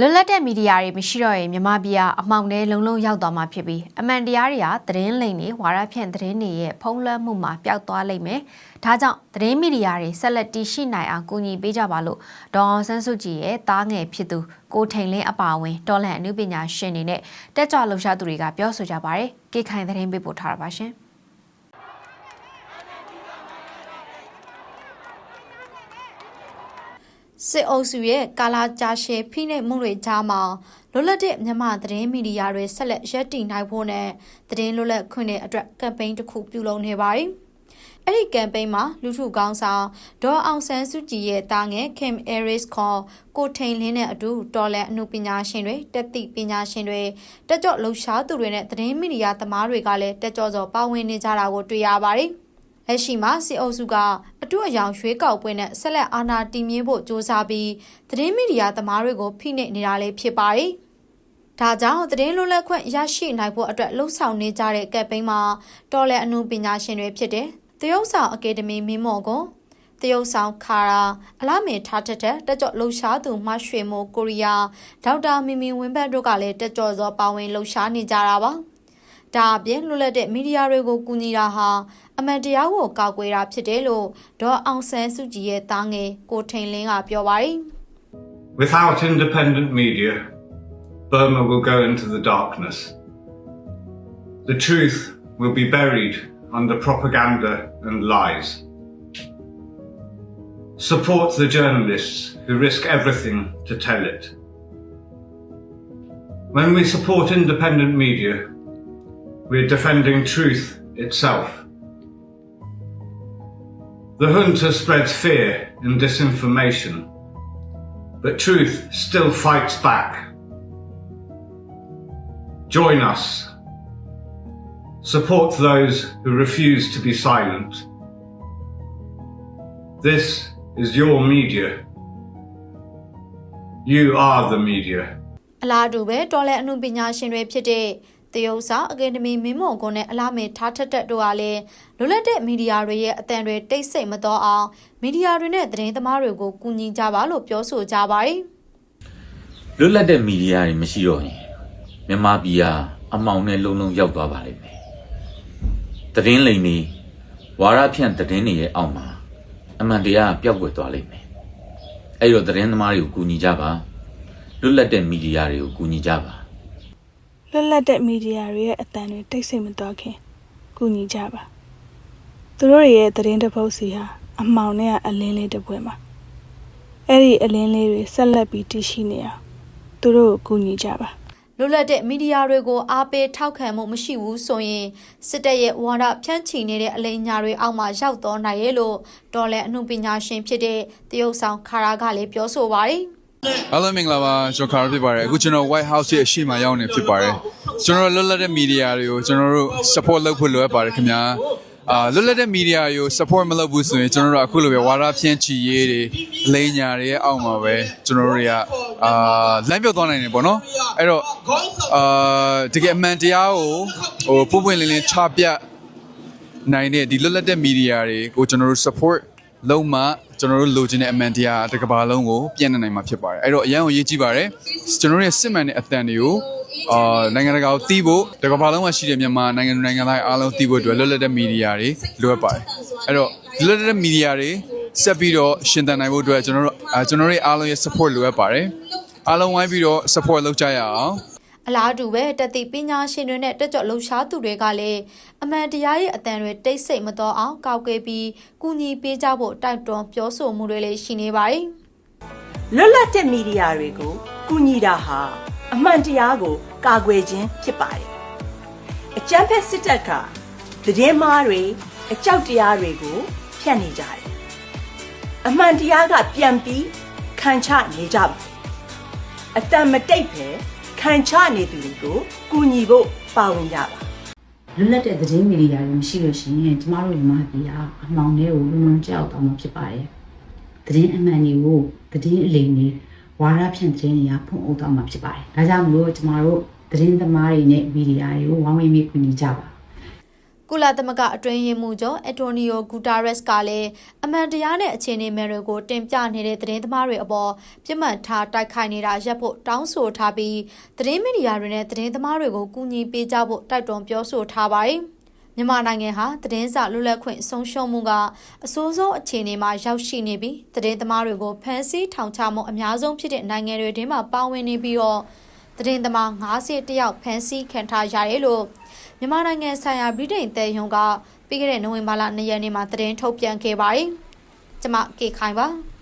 လွတ်လပ်တဲ့မီဒီယာတွေမရှိတော့ရင်မြန်မာပြည်ကအမှောင်ထဲလုံးလုံးရောက်သွားမှာဖြစ်ပြီးအမှန်တရားတွေကသတင်းလိမ်တွေဝါရဖြန့်သတင်းတွေရဲ့ဖုံးလွှမ်းမှုမှာပျောက်သွားလိမ့်မယ်။ဒါကြောင့်သတင်းမီဒီယာတွေဆက်လက်တည်ရှိနိုင်အောင်ကူညီပေးကြပါလို့ဒေါအောင်ဆန်းစုကြည်ရဲ့တားငယ်ဖြစ်သူကိုထိန်လင်းအပါအဝင်တော်လန်အနုပညာရှင်တွေနဲ့တက်ကြွလှုပ်ရှားသူတွေကပြောဆိုကြပါရယ်။ကေခိုင်သတင်းပေးပို့ထားတာပါရှင်။ စစ်အုပ်စုရဲ့ကာလာကြာရှည်ဖိနှိပ်မှုတွေကြားမှာလွတ်လပ်တဲ့မြန်မာသတင်းမီဒီယာတွေဆက်လက်ရပ်တည်နိုင်ဖို့နဲ့သတင်းလွတ်လပ်ခွင့်တွေအတွက်ကမ်ပိန်းတစ်ခုပြုလုပ်နေပါတယ်။အဲ့ဒီကမ်ပိန်းမှာလူထုကောင်းဆောင်ဒေါ်အောင်ဆန်းစုကြည်ရဲ့တာငယ် Kim Aris ခေါ်ကိုထိန်လင်းနဲ့အတူတော်လန်အမှုပညာရှင်တွေတက်သည့်ပညာရှင်တွေတက်ကြွလှုပ်ရှားသူတွေနဲ့သတင်းမီဒီယာသမားတွေကလည်းတက်ကြွစွာပါဝင်နေကြတာကိုတွေ့ရပါတယ်။ လက်ရှိမှာစစ်အုပ်စုကအတူအယောင်ရွှေးကောက်ပွဲနဲ့ဆက်လက်အာဏာတည်မြဲဖို့စ조사ပြီးသတင်းမီဒီယာသမားတွေကိုဖိနှိပ်နေတာလည်းဖြစ်ပါတယ်။ဒါကြောင့်သတင်းလွတ်လပ်ခွင့်ရရှိနိုင်ဖို့အတွက်လှုံ့ဆော်နေကြတဲ့ကက်ပိန်းမှာတော်လဲအမှုပညာရှင်တွေဖြစ်တဲ့တရုတ်ဆောင်အကယ်ဒမီမင်းမော်ကိုတရုတ်ဆောင်ခါရာအလားမေထားတက်တဲ့တက်ကြော့လှူရှားသူမရွှေမိုးကိုရီးယားဒေါက်တာမီမီဝင်းဘတ်တို့ကလည်းတက်ကြော့သောပါဝင်လှူရှားနေကြတာပါ။ဒါအပြင်လွတ်လပ်တဲ့မီဒီယာတွေကိုကူညီတာဟာ အမှန်တရားကိုကောက်ကွယ်တာဖြစ်တယ်လို့ဒေါ်အောင်ဆန်းစုကြည်ရဲ့တားငယ်ကိုထိန်လင်းကပြောပါတယ် Without independent media, Burma will go into the darkness. The truth will be buried under propaganda and lies. Support the journalists who risk everything to tell it. When we support independent media, we're defending truth itself. The junta spreads fear and disinformation, but truth still fights back. Join us. Support those who refuse to be silent. This is your media. You are the media. အလားတူပဲတော်လဲအမှုပညာရှင်တွေဖြစ်တဲ့ တရုတ်စာအကယ်ဒမီမင်းမော်ကွန်နဲ့အလားမေထားထက်တက်တို့ကလည်းလွတ်လပ်တဲ့မီဒီယာတွေရဲ့အတန်တွေတိတ်ဆိတ်မတော်အောင်မီဒီယာတွေနဲ့သတင်းသမားတွေကိုကူညီကြပါလို့ပြောဆိုကြပါတယ်လွတ်လပ်တဲ့မီဒီယာတွေမရှိတော့ရင်မြန်မာပြည်ဟာအမှောင်နဲ့လုံးလုံးရောက်သွားပါလိမ့်မယ်။သတင်းလိမ်တွေဝါရဖြန့်သတင်းတွေရဲ့အောက်မှာအမှန်တရားပျောက်ကွယ်သွားလိမ့်မယ်။အဲ့တော့သတင်းသမားတွေကိုကူညီကြပါလွတ်လပ်တဲ့မီဒီယာတွေကိုကူညီကြပါ လွတ်လပ်တဲ့မီဒီယာတွေရဲ့အတန်တွေတိတ်ဆိတ်မသွားခင်ကူညီကြပါသူတို့တွေရဲ့သတင်းတစ်ပုဒ်စီဟာအမှောင်နဲ့ကအလင်းလေးတစ်ပွဲမှာအဲ့ဒီအလင်းလေးတွေဆက်လက်ပြီးတည်ရှိနေအောင်သူတို့ကိုကူညီကြပါလွတ်လပ်တဲ့မီဒီယာတွေကိုအားပေးထောက်ခံမှုမရှိဘူးဆိုရင်စစ်တပ်ရဲ့ဝါဒဖြန့်ချီနေတဲ့အလိမ်ညာတွေအောက်မှာရောက်တော့နိုင်ရဲ့လို့တော်လဲအမှုပညာရှင်ဖြစ်တဲ့တရုတ်ဆောင်ခါရာကလည်းပြောဆိုပါတယ် အားလုံးမင်္ဂလာပါကျွန်တော်ခါရဖြစ်ပါတယ်အခုကျွန်တော် White House ရဲ့အရှိမရောက်နေဖြစ်ပါတယ်ကျွန်တော်လွတ်လပ်တဲ့ media တွေကိုကျွန်တော်တို့ support လုပ်ဖို့လိုအပ်ပါတယ်ခင်ဗျာအာလွတ်လပ်တဲ့ media တွေကို support မလုပ်ဘူးဆိုရင်ကျွန်တော်တို့အခုလိုပဲဝါဒဖြန့်ချီရေးတွေအလိညာတွေရဲ့အောက်မှာပဲကျွန်တော်တို့တွေကအာလမ်းပြောက်သွားနိုင်တယ်ပေါ့နော်အဲ့တော့အာတကယ်အမှန်တရားကိုဟိုပုံပွင့်လင်းလင်းချပြနိုင်တဲ့ဒီလွတ်လပ်တဲ့ media တွေကိုကျွန်တော်တို့ support လုံးမ ကျွန်တော်တို့လိုချင်တဲ့အမှန်တရားတစ်ကမ္ဘာလုံးကိုပြန့်နှံ့နိုင်မှာဖြစ်ပါတယ်အဲ့တော့အရန်ကိုရေးကြည့်ပါတယ်ကျွန်တော်တို့ရဲ့စစ်မှန်တဲ့အသံတွေကိုအာနိုင်ငံတကာကိုသိဖို့တစ်ကမ္ဘာလုံးမှာရှိတဲ့မြန်မာနိုင်ငံသူနိုင်ငံသားအားလုံးသိဖို့အတွက်လွတ်လပ်တဲ့မီဒီယာတွေလိုအပ်ပါတယ်အဲ့တော့လွတ်လပ်တဲ့မီဒီယာတွေဆက်ပြီးတော့ရှင်သန်နိုင်ဖို့အတွက်ကျွန်တော်တို့အာကျွန်တော်တို့အားလုံးရဲ့ support လိုအပ်ပါတယ်အားလုံးဝိုင်းပြီးတော့ support လုပ်ကြရအောင် အလားတူပဲတက်သည့်ပညာရှင်တွေနဲ့တက်ကြွလှုပ်ရှားသူတွေကလည်းအမှန်တရားရဲ့အတန်တွေတိတ်ဆိတ်မတော်အောင်ကောက်ကဲပြီးကူညီပေးကြဖို့တိုက်တွန်းပြောဆိုမှုတွေလည်းရှိနေပါတယ်လွတ်လပ်တဲ့မီဒီယာတွေကိုကူညီတာဟာအမှန်တရားကိုကာကွယ်ခြင်းဖြစ်ပါတယ်။အကြမ်းဖက်စစ်တပ်ကသတင်းမားတွေအကြောက်တရားတွေကိုဖျက်နေကြတယ်။အမှန်တရားကပြန်ပြီးခံချနေကြပါအတန်မတိတ်ပဲ ခံချနေသူတွေကိုကူညီဖို့ပါဝင်ကြပါလွတ်လပ်တဲ့သတင်းမီဒီယာတွေမရှိလို့ရှိရင်ကျမတို့မြန်မာပြည်ဟာအမှောင်တွေကိုလုံးလုံးကြောက်သွားမှာဖြစ်ပါတယ်။သတင်းအမှန်တွေကိုသတင်းအလိမ်တွေဝါရဖြန့်သတင်းတွေကဖုံးအုပ်သွားမှာဖြစ်ပါတယ်။ဒါကြောင့်မလို့ကျမတို့သတင်းသမားတွေနဲ့မီဒီယာတွေကိုဝိုင်းဝန်းပြီးကူညီကြပါတ ကုလသမဂ္ဂအတွင်းရေးမှူးချုပ်အက်တိုနီယိုဂူတာရက်စ်ကလည်းအမှန်တရားနဲ့အခြေအနေများတွေကိုတင်ပြနေတဲ့သတင်းသမားတွေအပေါ်ပြစ်မှတ်ထားတိုက်ခိုက်နေတာရပ်ဖို့တောင်းဆိုထားပြီးသတင်းမီဒီယာတွေနဲ့သတင်းသမားတွေကိုကူညီပေးကြဖို့တိုက်တွန်းပြောဆိုထားပါတယ်။မြန်မာနိုင်ငံဟာသတင်းစာလွတ်လပ်ခွင့်ဆုံးရှုံးမှုကအဆိုးဆုံးအခြေအနေမှာရောက်ရှိနေပြီးသတင်းသမားတွေကိုဖမ်းဆီးထောင်ချမှုအများဆုံးဖြစ်တဲ့နိုင်ငံတွေထဲမှာပါဝင်နေပြီးတော့ သတင်းသမား90တယောက်ဖမ်းဆီးခံထားရတယ်လို့မြန်မာနိုင်ငံဆိုင်ရာဗြိတိန်တဲ့ယုံကပြီးခဲ့တဲ့နိုဝင်ဘာလ2ရက်နေ့မှာသတင်းထုတ်ပြန်ခဲ့ပါတယ်။ကျွန်မကေခိုင်ပါ။